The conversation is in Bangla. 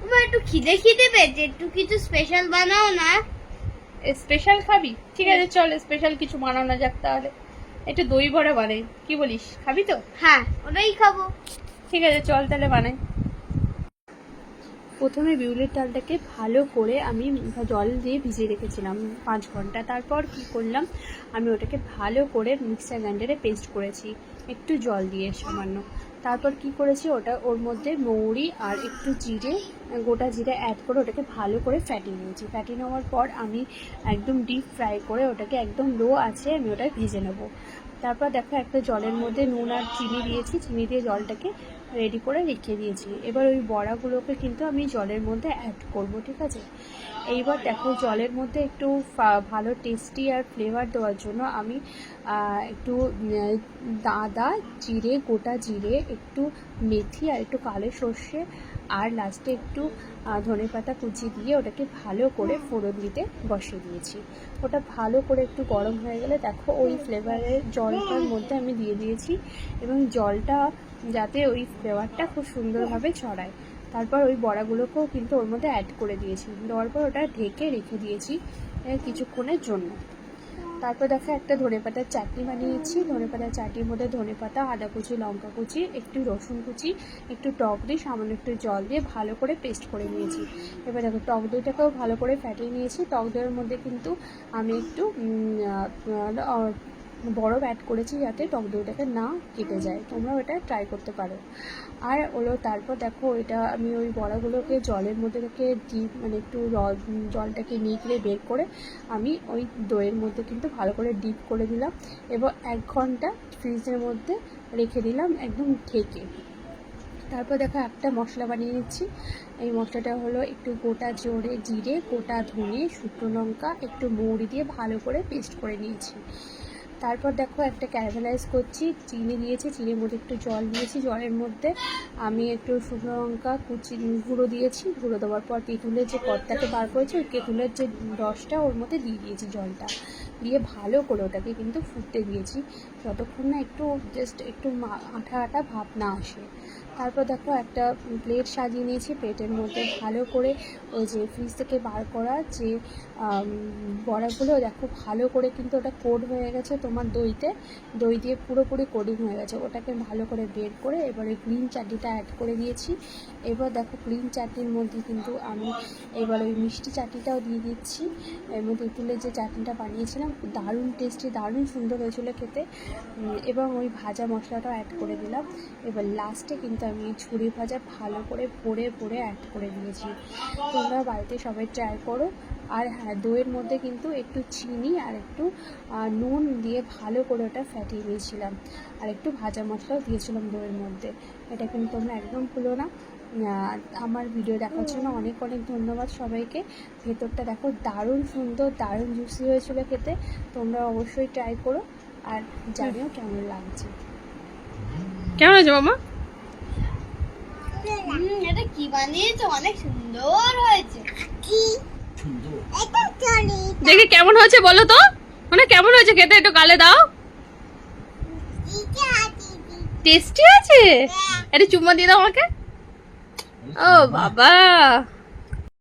তোমার একটু খিদে খিদে পেয়েছে একটু কিছু স্পেশাল বানাও না। স্পেশাল খাবি? ঠিক আছে চল স্পেশাল কিছু বানানো যাক তাহলে। একটু দই বড়া বানাই কি বলিস? খাবি তো? হ্যাঁ ওটাই খাব। ঠিক আছে চল তাহলে বানাই। প্রথমে বিউলির ডালটাকে ভালো করে আমি জল দিয়ে ভিজিয়ে রেখেছিলাম পাঁচ ঘণ্টা। তারপর কি করলাম? আমি ওটাকে ভালো করে মিক্সার গ্রাইন্ডারে পেস্ট করেছি। একটু জল দিয়ে সামান্য। তারপর কি করেছি, ওটা ওর মধ্যে মৌরি আর একটু জিরে, গোটা জিরে অ্যাড করে ওটাকে ভালো করে ফ্যাটিয়ে নিয়েছি। ফ্যাটিয়ে নেওয়ার পর আমি একদম ডিপ ফ্রাই করে ওটাকে একদম লো আছে আমি ওটা ভেজে নেব। তারপর দেখো একটা জলের মধ্যে নুন আর চিনি দিয়েছি। চিনি দিয়ে জলটাকে রেডি করে রেখে দিয়েছি। এবার ওই বড়াগুলোকে কিন্তু আমি জলের মধ্যে অ্যাড করব, ঠিক আছে? এইবার দেখো, জলের মধ্যে একটু ভালো টেস্টি আর ফ্লেভার দেওয়ার জন্য আমি একটু আদা, জিরে, গোটা জিরে, একটু মেথি আর একটু কালো সর্ষে আর লাস্টে একটু ধনে পাতা কুচি দিয়ে ওটাকে ভালো করে ফোড়ন দিতে বসিয়ে দিয়েছি। ওটা ভালো করে একটু গরম হয়ে গেলে দেখো, ওই ফ্লেভারের জলটার মধ্যে আমি দিয়ে দিয়েছি এবং জলটা যাতে ওই ফ্লেভারটা খুব সুন্দরভাবে ছড়ায়। তারপর ওই বড়াগুলোকেও কিন্তু ওর মধ্যে অ্যাড করে দিয়েছি। দেওয়ার পর ওটা ঢেকে রেখে দিয়েছি কিছুক্ষণের জন্য। তারপর দেখো একটা ধনেপাতার চাটনি বানিয়েছি। ধনেপাতার চাটনির মধ্যে ধনেপাতা, আদা কুচি, লঙ্কা কুচি, একটু রসুন কুচি, একটু টক দিয়ে সামান্য একটু জল দিয়ে ভালো করে পেস্ট করে নিয়েছি। এবার দেখো টক দইটাকেও ভালো করে ফ্যাটিয়ে নিয়েছি। টক দইয়ের মধ্যে কিন্তু আমি একটু বরফ অ্যাড করেছি যাতে টক দইটাকে না কেটে যায়। তোমরাও এটা ট্রাই করতে পারো। আর হলো তারপর দেখো এটা আমি ওই বড়াগুলোকে জলের মধ্যে থেকে ডিপ মানে একটু জলটাকে নিগড়ে বের করে আমি ওই দইয়ের মধ্যে কিন্তু ভালো করে ডিপ করে দিলাম এবং এক ঘণ্টা ফ্রিজের মধ্যে রেখে দিলাম একদম ঢেকে। তারপর দেখো একটা মশলা বানিয়ে নিচ্ছি। এই মশলাটা হলো একটু গোটা জোরে জিরে গোটা ধনে শুকনো লঙ্কা একটু মৌরি দিয়ে ভালো করে পেস্ট করে নিয়েছি। তারপর দেখো একটা ক্যারামেলাইজ করছি, চিনি দিয়েছি, চিনির মধ্যে একটু জল দিয়েছি, জলের মধ্যে আমি একটু শুকনো লঙ্কা, কুচি, গুঁড়ো দিয়েছি, গুঁড়ো দেওয়ার পর তেঁতুলের যে কর্তাকে বার করেছি, ওই তেঁতুলের যে রসটা ওর মধ্যে দিয়ে দিয়েছি জলটা। দিয়ে ভালো করে ওটাকে কিন্তু ফুটতে দিয়েছি, যতক্ষণ না একটু জাস্ট একটু আঠা আঠা ভাব না আসে। তারপর দেখো একটা প্লেট সাজিয়ে নিয়েছি, প্লেটের মধ্যে ভালো করে ওই যে ফ্রিজ থেকে বার করা যে বড়াগুলো দেখো ভালো করে কিন্তু ওটা কোড হয়ে গেছে তোমার দইতে। দই দিয়ে পুরোপুরি কোডিং হয়ে গেছে। ওটাকে ভালো করে বের করে এবারে গ্রিন চাটনিটা অ্যাড করে দিয়েছি এবার দেখো গ্রিন চাটনির মধ্যে কিন্তু আমি এবার ওই মিষ্টি চাটনিটাও দিয়ে দিচ্ছি। এর মধ্যে তেঁতুলের যে চাটনিটা বানিয়েছিলাম, দারুণ টেস্টি দারুণ সুন্দর হয়েছিল খেতে। এবং ওই ভাজা মশলাটাও অ্যাড করে দিলাম। এবার লাস্টে কিন্তু আমি ছুরি ভাজা ভালো করে ভরে ভরে অ্যাড করে দিয়েছি। তোমরা বাড়িতে সবাই ট্রাই করো। আর হ্যাঁ দইয়ের মধ্যে কিন্তু একটু চিনি আর একটু নুন দিয়ে ভালো করে ওটা ফ্যাটিয়ে নিয়েছিলাম। আর একটু ভাজা মশলাও দিয়েছিলাম দইয়ের মধ্যে। এটা কিন্তু তোমরা একদম ভুলো না। আমার ভিডিও দেখার জন্য অনেক অনেক ধন্যবাদ সবাইকে। ভেতরটা দেখো দারুণ সুন্দর, দারুণ জুসি হয়েছিল খেতে। তোমরা অবশ্যই ট্রাই করো। আর জানিও কেমন লাগছে। কেমন হয়েছে মামা? এটা কি বানিয়েছো? অনেক সুন্দর হয়েছে। কি এটা দেখি কেমন হয়েছে বলো তো। মানে কেমন হয়েছে খেতে একটু গালে দাও। টেস্টি আছে? একটু চুম্মা দিয়ে দাও আমাকে। ও বাবা।